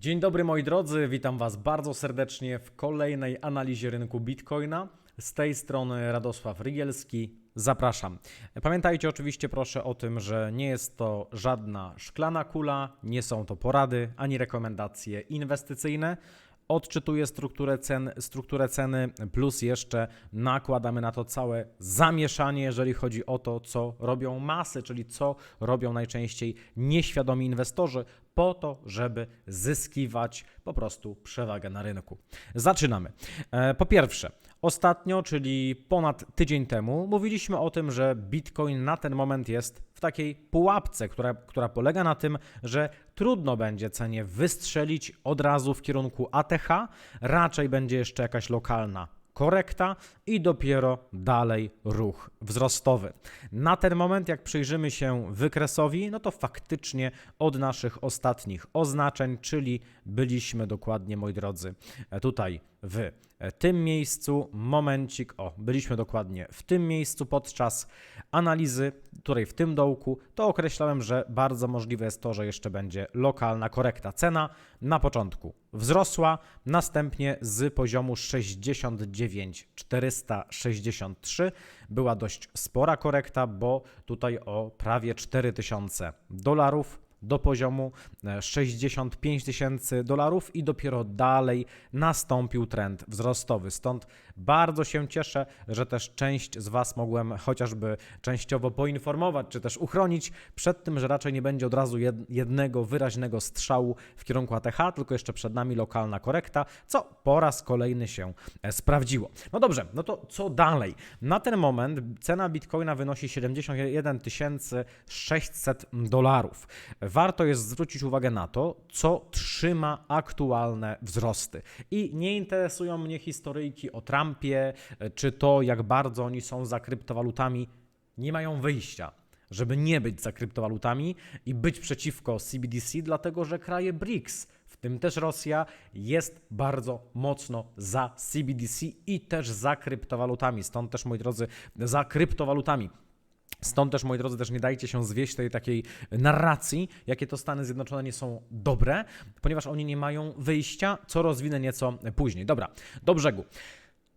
Dzień dobry moi drodzy, witam Was bardzo serdecznie w kolejnej analizie rynku Bitcoina. Z tej strony Radosław Rygielski. Zapraszam. Pamiętajcie oczywiście proszę o tym, że nie jest to żadna szklana kula, nie są to porady ani rekomendacje inwestycyjne. Odczytuję strukturę, cen, strukturę ceny, plus jeszcze nakładamy na to całe zamieszanie, jeżeli chodzi o to, co robią masy, czyli co robią najczęściej nieświadomi inwestorzy, po to, żeby zyskiwać po prostu przewagę na rynku. Zaczynamy. E, Po pierwsze, ostatnio, czyli ponad tydzień temu, mówiliśmy o tym, że Bitcoin na ten moment jest w takiej pułapce, która, która polega na tym, że trudno będzie cenie wystrzelić od razu w kierunku ATH, raczej będzie jeszcze jakaś lokalna korekta i dopiero dalej ruch wzrostowy. Na ten moment, jak przyjrzymy się wykresowi, no to faktycznie od naszych ostatnich oznaczeń, czyli byliśmy dokładnie, moi drodzy, tutaj w tym miejscu, momencik, o, byliśmy dokładnie w tym miejscu podczas analizy, której w tym dołku, to określałem, że bardzo możliwe jest to, że jeszcze będzie lokalna korekta. Cena na początku wzrosła, następnie z poziomu 69 463 była dość spora korekta, bo tutaj o prawie 4000 dolarów do poziomu e, 65 tysięcy dolarów i dopiero dalej nastąpił trend wzrostowy. Stąd bardzo się cieszę, że też część z Was mogłem chociażby częściowo poinformować, czy też uchronić przed tym, że raczej nie będzie od razu jed- jednego wyraźnego strzału w kierunku ATH, tylko jeszcze przed nami lokalna korekta, co po raz kolejny się e, sprawdziło. No dobrze, no to co dalej? Na ten moment cena Bitcoina wynosi 71 600 dolarów. Warto jest zwrócić uwagę na to, co trzyma aktualne wzrosty. I nie interesują mnie historyjki o Trumpie, e, czy to, jak bardzo oni są za kryptowalutami. Nie mają wyjścia żeby nie być za kryptowalutami i być przeciwko CBDC, dlatego że kraje BRICS, w tym też Rosja, jest bardzo mocno za CBDC i też za kryptowalutami. Stąd też, moi drodzy, za kryptowalutami. Stąd też, moi drodzy, też nie dajcie się zwieść tej takiej narracji, jakie to Stany Zjednoczone nie są dobre, ponieważ oni nie mają wyjścia, co rozwinę nieco później. Dobra, do brzegu.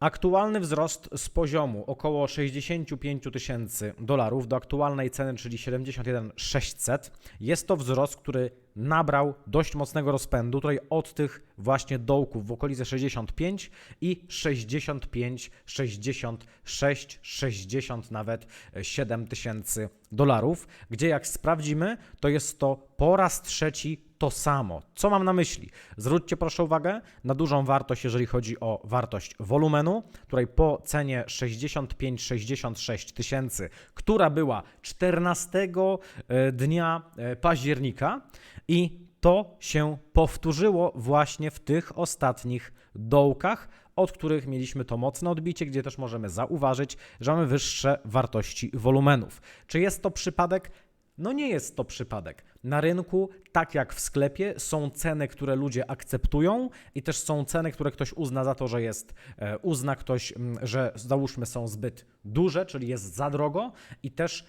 Aktualny wzrost z poziomu około 65 tysięcy dolarów do aktualnej ceny, czyli 71 600, jest to wzrost, który nabrał dość mocnego rozpędu, tutaj od tych właśnie dołków w okolicy 65 i 65, 66, 60 nawet 7 tysięcy dolarów, gdzie jak sprawdzimy, to jest to po raz trzeci to samo. Co mam na myśli? Zwróćcie proszę uwagę na dużą wartość, jeżeli chodzi o wartość wolumenu, której po cenie 65-66 tysięcy, która była 14 e, dnia e, października i to się powtórzyło właśnie w tych ostatnich dołkach, od których mieliśmy to mocne odbicie, gdzie też możemy zauważyć, że mamy wyższe wartości wolumenów. Czy jest to przypadek? No nie jest to przypadek. Na rynku, tak jak w sklepie, są ceny, które ludzie akceptują i też są ceny, które ktoś uzna za to, że jest, e, uzna ktoś, że załóżmy są zbyt duże, czyli jest za drogo i też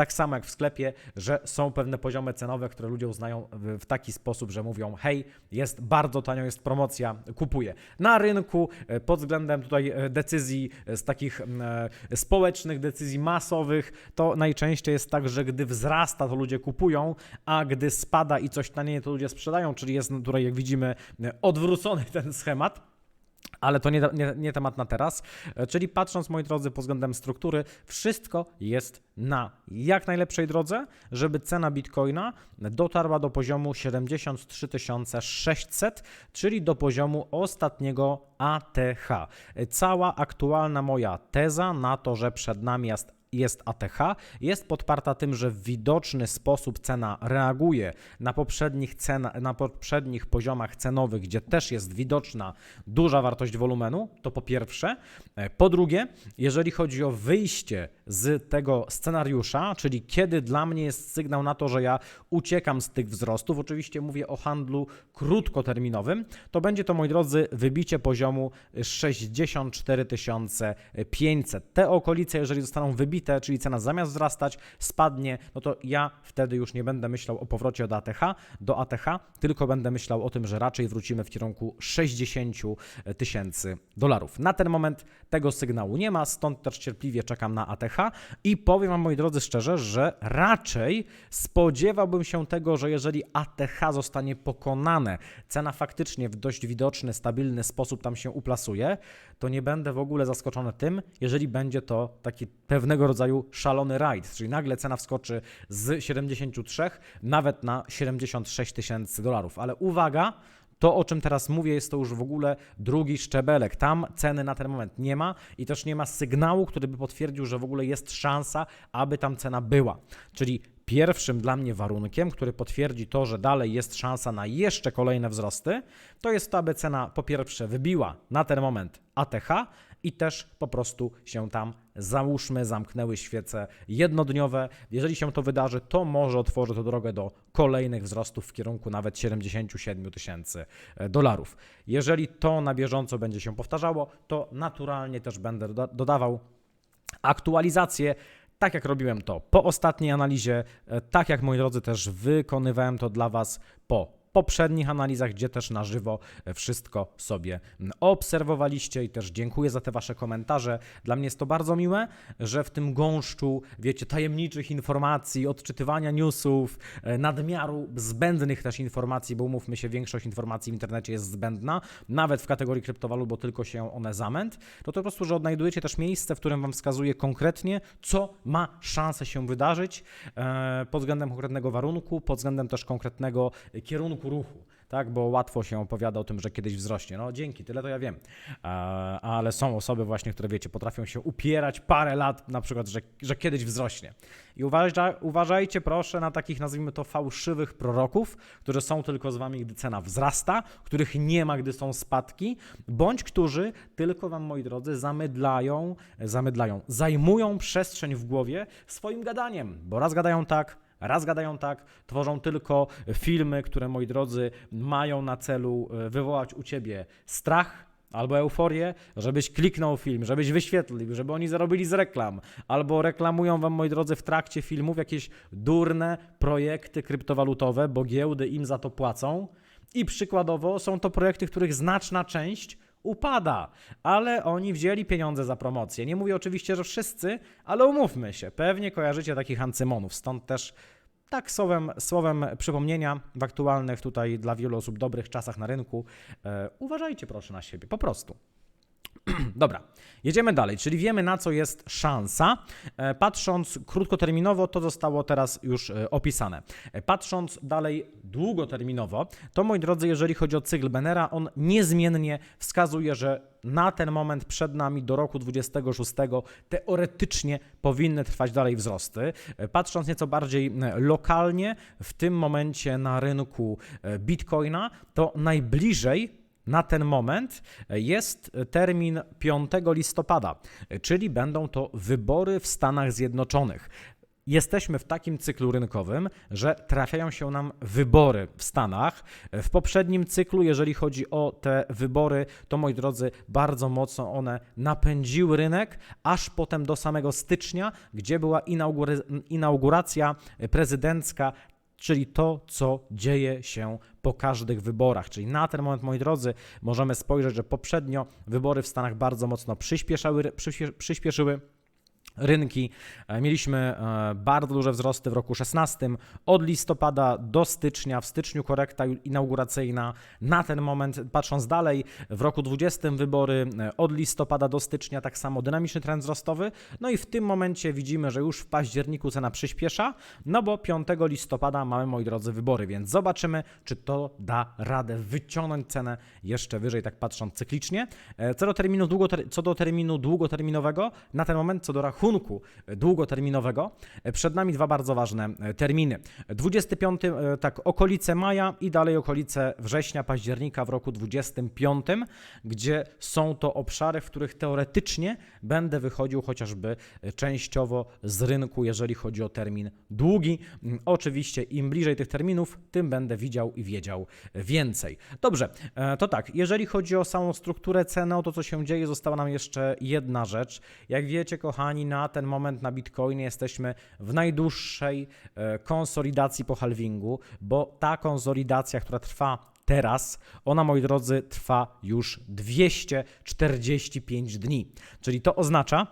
tak samo jak w sklepie, że są pewne poziomy cenowe, które ludzie uznają w, taki sposób, że mówią: hej, jest bardzo tanio, jest promocja, kupuję. Na rynku e, pod względem tutaj e, decyzji e, z takich społecznych, decyzji masowych, to najczęściej jest tak, że gdy wzrasta, to ludzie kupują, a gdy spada i coś tanieje, to ludzie sprzedają, czyli jest tutaj, jak widzimy, odwrócony ten schemat. Ale to nie, nie, nie temat na teraz. E, Czyli patrząc, moi drodzy, pod względem struktury, wszystko jest na jak najlepszej drodze, żeby cena bitcoina dotarła do poziomu 73 600, czyli do poziomu ostatniego ATH. E, Cała aktualna moja teza na to, że przed nami jest jest ATH, jest podparta tym, że w widoczny sposób cena reaguje na poprzednich, cen, na poprzednich poziomach cenowych, gdzie też jest widoczna duża wartość wolumenu, to po pierwsze. E, Po drugie, jeżeli chodzi o wyjście z tego scenariusza, czyli kiedy dla mnie jest sygnał na to, że ja uciekam z tych wzrostów, oczywiście mówię o handlu krótkoterminowym, to będzie to, moi drodzy, wybicie poziomu 64 500. Te okolice, jeżeli zostaną wybite, czyli cena zamiast wzrastać, spadnie, no to ja wtedy już nie będę myślał o powrocie do ATH, do ATH, tylko będę myślał o tym, że raczej wrócimy w kierunku 60 tysięcy dolarów. Na ten moment tego sygnału nie ma, stąd też cierpliwie czekam na ATH i powiem Wam, moi drodzy, szczerze, że raczej spodziewałbym się tego, że jeżeli ATH zostanie pokonane, cena faktycznie w dość widoczny, stabilny sposób tam się uplasuje, to nie będę w ogóle zaskoczony tym, jeżeli będzie to taki pewnego rodzaju szalony rajd, czyli nagle cena wskoczy z 73 nawet na 76 tysięcy dolarów. Ale uwaga, to, o czym teraz mówię, jest to już w ogóle drugi szczebelek. Tam ceny na ten moment nie ma i też nie ma sygnału, który by potwierdził, że w ogóle jest szansa, aby tam cena była. Czyli pierwszym dla mnie warunkiem, który potwierdzi to, że dalej jest szansa na jeszcze kolejne wzrosty, to jest to, aby cena po pierwsze wybiła na ten moment ATH i też po prostu się tam załóżmy, zamknęły świece jednodniowe. Jeżeli się to wydarzy, to może otworzy to drogę do kolejnych wzrostów w kierunku nawet 77 tysięcy dolarów. Jeżeli to na bieżąco będzie się powtarzało, to naturalnie też będę doda- dodawał aktualizacje. Tak jak robiłem to po ostatniej analizie, e, tak jak moi drodzy też wykonywałem to dla Was po poprzednich analizach, gdzie też na żywo e, wszystko sobie obserwowaliście i też dziękuję za te Wasze komentarze. Dla mnie jest to bardzo miłe, że w tym gąszczu, wiecie, tajemniczych informacji, odczytywania newsów, e, nadmiaru zbędnych też informacji, bo umówmy się, większość informacji w internecie jest zbędna, nawet w kategorii kryptowalut, bo tylko się one zamęt, to to po prostu, że odnajdujecie też miejsce, w którym Wam wskazuje konkretnie, co ma szansę się wydarzyć e, pod względem konkretnego warunku, pod względem też konkretnego kierunku ruchu. Tak, bo łatwo się opowiada o tym, że kiedyś wzrośnie. No dzięki, tyle to ja wiem. E, ale są osoby właśnie, które wiecie, potrafią się upierać parę lat, na przykład, że, że kiedyś wzrośnie. I uważa, uważajcie proszę na takich, nazwijmy to, fałszywych proroków, którzy są tylko z wami, gdy cena wzrasta, których nie ma, gdy są spadki, bądź którzy tylko wam, moi drodzy, zamydlają, zamydlają, zajmują przestrzeń w głowie swoim gadaniem, bo raz gadają tak, Raz gadają tak, tworzą tylko filmy, które, moi drodzy, mają na celu e, wywołać u ciebie strach, albo euforię, żebyś kliknął film, żebyś wyświetlił, żeby oni zarobili z reklam, albo reklamują wam, moi drodzy, w trakcie filmów jakieś durne projekty kryptowalutowe, bo giełdy im za to płacą. I przykładowo są to projekty, których znaczna część upada, ale oni wzięli pieniądze za promocję. Nie mówię oczywiście, że wszyscy, ale umówmy się, pewnie kojarzycie takich ancymonów, stąd też tak słowem, słowem przypomnienia w aktualnych tutaj dla wielu osób dobrych czasach na rynku, e, uważajcie proszę na siebie, po prostu. Dobra, jedziemy dalej, czyli wiemy na co jest szansa. E, Patrząc krótkoterminowo, to zostało teraz już e, opisane. E, Patrząc dalej długoterminowo, to moi drodzy, jeżeli chodzi o cykl Benera, on niezmiennie wskazuje, że na ten moment przed nami do roku 26 teoretycznie powinny trwać dalej wzrosty. Patrząc nieco bardziej lokalnie, w tym momencie na rynku Bitcoina, to najbliżej na ten moment jest termin 5 listopada, czyli będą to wybory w Stanach Zjednoczonych. Jesteśmy w takim cyklu rynkowym, że trafiają się nam wybory w Stanach. W poprzednim cyklu, jeżeli chodzi o te wybory, to moi drodzy, bardzo mocno one napędziły rynek, aż potem do samego stycznia, gdzie była inauguracja prezydencka czyli to, co dzieje się po każdych wyborach. Czyli na ten moment, moi drodzy, możemy spojrzeć, że poprzednio wybory w Stanach bardzo mocno przyspieszały, przyspie- przyspieszyły rynki. E, Mieliśmy e, bardzo duże wzrosty w roku 16, od listopada do stycznia, w styczniu korekta inauguracyjna. Na ten moment, patrząc dalej, w roku 20 wybory e, od listopada do stycznia, tak samo dynamiczny trend wzrostowy. No i w tym momencie widzimy, że już w październiku cena przyspiesza, no bo 5 listopada mamy, moi drodzy, wybory, więc zobaczymy, czy to da radę wyciągnąć cenę jeszcze wyżej, tak patrząc cyklicznie. Co do terminu, długoter- co do terminu długoterminowego, na ten moment, co do rachunku, rachunku długoterminowego. Przed nami dwa bardzo ważne e, terminy. 25, e, tak, okolice maja i dalej okolice września, października w roku 25, gdzie są to obszary, w których teoretycznie będę wychodził chociażby e, częściowo z rynku, jeżeli chodzi o termin długi. Mm, Oczywiście im bliżej tych terminów, tym będę widział i wiedział więcej. Dobrze, to tak, jeżeli chodzi o samą strukturę ceny, o to co się dzieje, została nam jeszcze jedna rzecz. Jak wiecie, kochani, na ten moment na Bitcoinie jesteśmy w najdłuższej e, konsolidacji po halvingu, bo ta konsolidacja, która trwa teraz, ona, moi drodzy, trwa już 245 dni. Czyli to oznacza,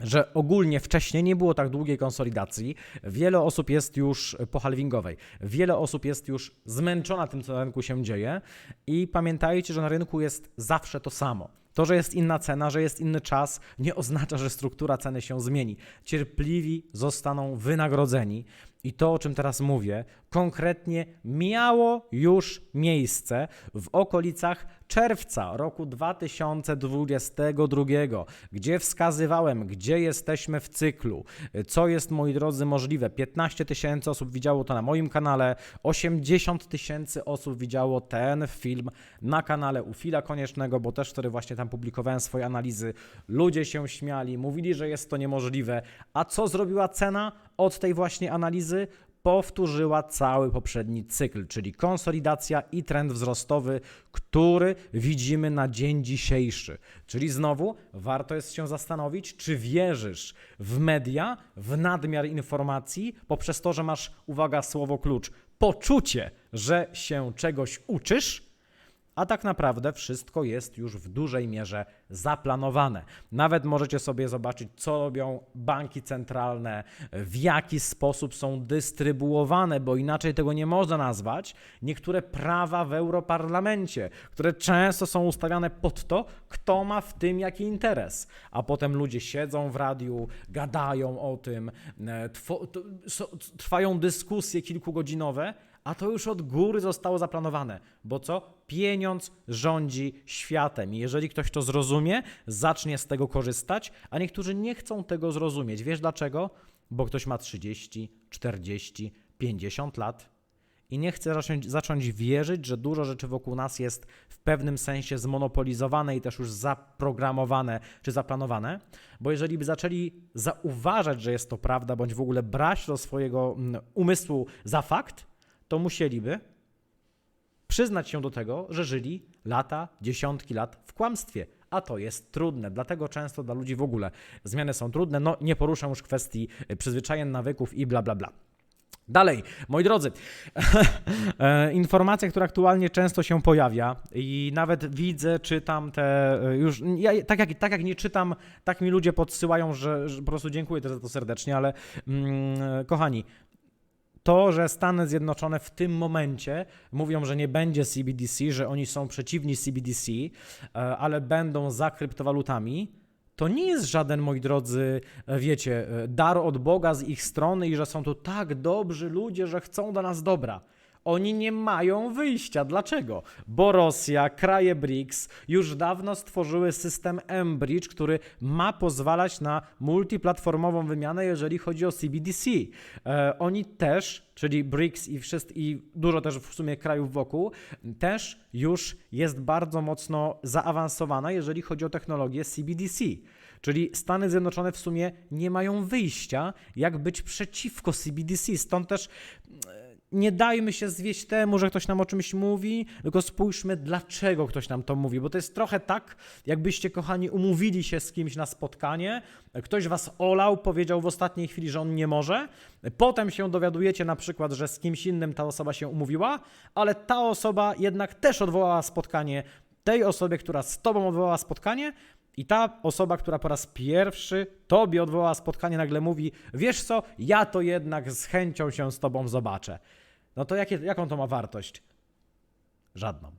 że ogólnie wcześniej nie było tak długiej konsolidacji. Wiele osób jest już po halvingowej. Wiele osób jest już zmęczona tym, co na rynku się dzieje. I pamiętajcie, że na rynku jest zawsze to samo. To, że jest inna cena, że jest inny czas, nie oznacza, że struktura ceny się zmieni. Cierpliwi zostaną wynagrodzeni. I to, o czym teraz mówię, konkretnie miało już miejsce w okolicach czerwca roku 2022, gdzie wskazywałem, gdzie jesteśmy w cyklu, co jest, moi drodzy, możliwe. 15 tysięcy osób widziało to na moim kanale, 80 tysięcy osób widziało ten film na kanale u Fila Koniecznego, bo też wtedy właśnie tam publikowałem swoje analizy. Ludzie się śmiali, mówili, że jest to niemożliwe. A co zrobiła cena od tej właśnie analizy? powtórzyła cały poprzedni cykl, czyli konsolidacja i trend wzrostowy, który widzimy na dzień dzisiejszy. Czyli znowu warto jest się zastanowić, czy wierzysz w media, w nadmiar informacji, poprzez to, że masz, uwaga, słowo klucz, poczucie, że się czegoś uczysz, a tak naprawdę wszystko jest już w dużej mierze zaplanowane. Nawet możecie sobie zobaczyć, co robią banki centralne, w jaki sposób są dystrybuowane, bo inaczej tego nie można nazwać. Niektóre prawa w Europarlamencie, które często są ustawiane pod to, kto ma w tym jaki interes. A potem ludzie siedzą w radiu, gadają o tym, e, trwają dyskusje kilkugodzinowe, a to już od góry zostało zaplanowane, bo co? Pieniądz rządzi światem. I jeżeli ktoś to zrozumie, zacznie z tego korzystać, a niektórzy nie chcą tego zrozumieć. Wiesz dlaczego? Bo ktoś ma 30, 40, 50 lat i nie chce zacząć, zacząć wierzyć, że dużo rzeczy wokół nas jest w pewnym sensie zmonopolizowane i też już zaprogramowane czy zaplanowane, bo jeżeli by zaczęli zauważać, że jest to prawda, bądź w ogóle brać do swojego mm, umysłu za fakt, to musieliby przyznać się do tego, że żyli lata, dziesiątki lat w kłamstwie. A to jest trudne, dlatego często dla ludzi w ogóle zmiany są trudne. No, nie poruszam już kwestii y, przyzwyczajeń, nawyków i bla, bla, bla. Dalej, moi drodzy, e, informacja, która aktualnie często się pojawia i nawet widzę, czytam te e, już, ja, tak, jak, tak jak nie czytam, tak mi ludzie podsyłają, że, że po prostu dziękuję też za to serdecznie, ale mm, kochani, to, że Stany Zjednoczone w tym momencie mówią, że nie będzie CBDC, że oni są przeciwni CBDC, e, ale będą za kryptowalutami, to nie jest żaden, moi drodzy, e, wiecie, e, dar od Boga z ich strony i że są tu tak dobrzy ludzie, że chcą do nas dobra. Oni nie mają wyjścia. Dlaczego? Bo Rosja, kraje BRICS już dawno stworzyły system M-Bridge, który ma pozwalać na multiplatformową wymianę, jeżeli chodzi o CBDC. E, oni też, czyli BRICS i, wszyscy, i dużo też w sumie krajów wokół, też już jest bardzo mocno zaawansowana, jeżeli chodzi o technologię CBDC. Czyli Stany Zjednoczone w sumie nie mają wyjścia, jak być przeciwko CBDC. Stąd też nie dajmy się zwieść temu, że ktoś nam o czymś mówi, tylko spójrzmy, dlaczego ktoś nam to mówi, bo to jest trochę tak, jakbyście, kochani, umówili się z kimś na spotkanie, ktoś was olał, powiedział w ostatniej chwili, że on nie może, potem się dowiadujecie na przykład, że z kimś innym ta osoba się umówiła, ale ta osoba jednak też odwołała spotkanie tej osobie, która z tobą odwołała spotkanie, i ta osoba, która po raz pierwszy tobie odwołała spotkanie, nagle mówi: Wiesz co, ja to jednak z chęcią się z tobą zobaczę. No to jakie, jaką to ma wartość? Żadną.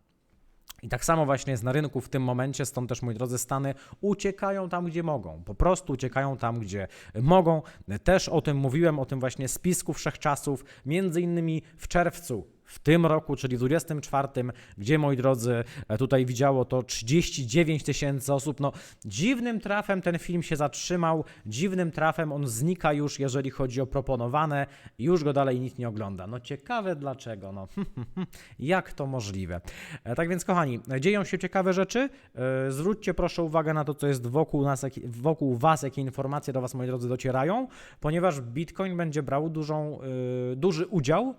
I tak samo właśnie jest na rynku w tym momencie, stąd też, moi drodzy, Stany uciekają tam, gdzie mogą. Po prostu uciekają tam, gdzie mogą. Też o tym mówiłem, o tym właśnie spisku wszechczasów. Między innymi w czerwcu w tym roku, czyli w 24, gdzie moi drodzy, tutaj widziało to 39 tysięcy osób. No, dziwnym trafem ten film się zatrzymał, dziwnym trafem on znika już, jeżeli chodzi o proponowane, już go dalej nikt nie ogląda. No, ciekawe dlaczego, no, jak to możliwe. E, Tak więc, kochani, dzieją się ciekawe rzeczy. E, Zwróćcie proszę uwagę na to, co jest wokół nas, wokół Was, jakie informacje do Was, moi drodzy, docierają, ponieważ Bitcoin będzie brał dużą, e, duży udział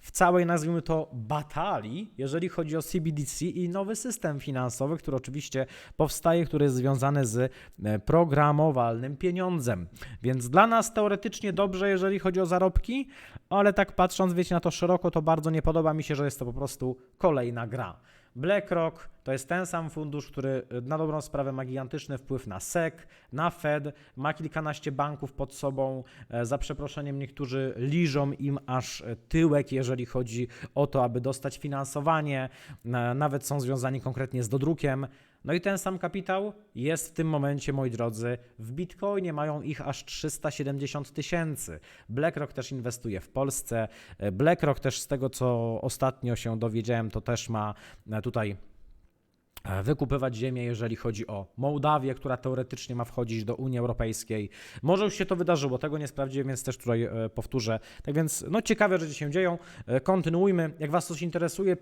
w całej, nazwijmy to, batalii, jeżeli chodzi o CBDC i nowy system finansowy, który oczywiście powstaje, który jest związany z e, programowalnym pieniądzem. Więc dla nas teoretycznie dobrze, jeżeli chodzi o zarobki, ale tak patrząc, wiecie, na to szeroko, to bardzo nie podoba mi się, że jest to po prostu kolejna gra. BlackRock to jest ten sam fundusz, który na dobrą sprawę ma gigantyczny wpływ na SEC, na Fed, ma kilkanaście banków pod sobą. E, Za przeproszeniem niektórzy liżą im aż e, tyłek, jeżeli chodzi o to, aby dostać finansowanie. Na- Nawet są związani konkretnie z dodrukiem. No i ten sam kapitał jest w tym momencie, moi drodzy, w Bitcoinie. Mają ich aż 370 tysięcy. BlackRock też inwestuje w Polsce. BlackRock też z tego, co ostatnio się dowiedziałem, to też ma e, tutaj e, wykupywać ziemię, jeżeli chodzi o Mołdawię, która teoretycznie ma wchodzić do Unii Europejskiej. Może już się to wydarzyło, tego nie sprawdziłem, więc też tutaj e, powtórzę. Tak więc, no ciekawe rzeczy się dzieją. Kontynuujmy. Jak Was coś interesuje,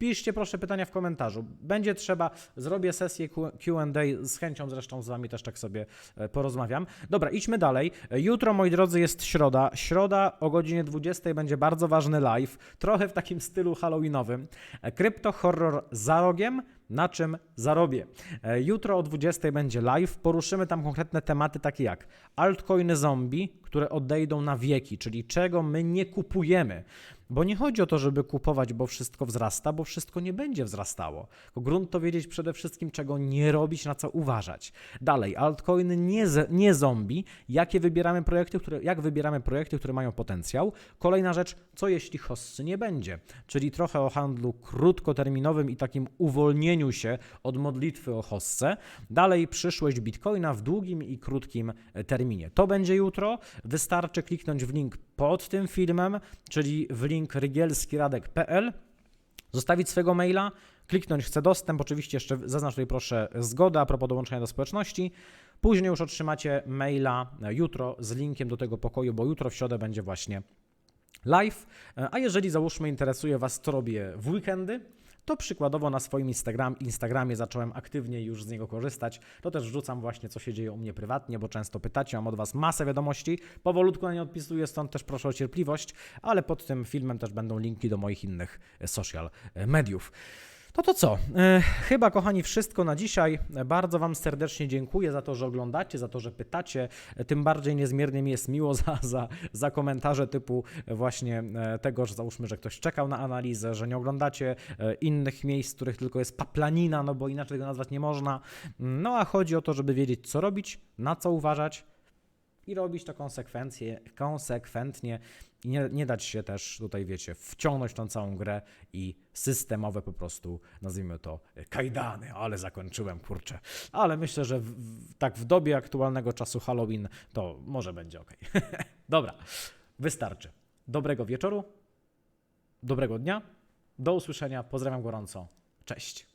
piszcie proszę pytania w komentarzu. Będzie trzeba, zrobię sesję Q&A, z chęcią zresztą z Wami też tak sobie e, porozmawiam. Dobra, idźmy dalej. Jutro, moi drodzy, jest środa. Środa o godzinie 20 będzie bardzo ważny live, trochę w takim stylu halloweenowym. E, Krypto horror za rogiem, na czym zarobię. E, Jutro o 20 będzie live. Poruszymy tam konkretne tematy takie jak altcoiny zombie, które odejdą na wieki, czyli czego my nie kupujemy. Bo nie chodzi o to, żeby kupować, bo wszystko wzrasta, bo wszystko nie będzie wzrastało. Grunt to wiedzieć przede wszystkim, czego nie robić, na co uważać. Dalej, altcoiny nie, z, nie zombie. Jakie wybieramy projekty, które, jak wybieramy projekty, które mają potencjał. Kolejna rzecz, co jeśli hossy nie będzie? Czyli trochę o handlu krótkoterminowym i takim uwolnieniu się od modlitwy o hossę. Dalej, przyszłość bitcoina w długim i krótkim e, terminie. To będzie jutro. Wystarczy kliknąć w link pod tym filmem, czyli w link rygielskiradek.pl, zostawić swojego maila, kliknąć chcę dostęp, oczywiście jeszcze zaznacz tutaj proszę zgodę a propos dołączenia do społeczności. Później już otrzymacie maila jutro z linkiem do tego pokoju, bo jutro w środę będzie właśnie live. E, A jeżeli załóżmy interesuje Was, co robię w weekendy, to przykładowo na swoim Instagram, Instagramie zacząłem aktywnie już z niego korzystać. To też wrzucam właśnie, co się dzieje u mnie prywatnie, bo często pytacie, mam od Was masę wiadomości. Powolutku na nie odpisuję, stąd też proszę o cierpliwość, ale pod tym filmem też będą linki do moich innych e, social e, mediów. To to co? E, chyba, kochani, wszystko na dzisiaj. Bardzo Wam serdecznie dziękuję za to, że oglądacie, za to, że pytacie. Tym bardziej niezmiernie mi jest miło za, za, za komentarze typu właśnie e, tego, że załóżmy, że ktoś czekał na analizę, że nie oglądacie e, innych miejsc, w których tylko jest paplanina, no bo inaczej tego nazwać nie można. No a chodzi o to, żeby wiedzieć, co robić, na co uważać i robić to konsekwencje, konsekwentnie i nie, nie dać się też tutaj, wiecie, wciągnąć tą całą grę i systemowe po prostu, nazwijmy to, kajdany, ale zakończyłem, kurczę. Ale myślę, że w, w, tak w dobie aktualnego czasu Halloween to może będzie ok. Dobra, wystarczy. Dobrego wieczoru, dobrego dnia, do usłyszenia, pozdrawiam gorąco, cześć.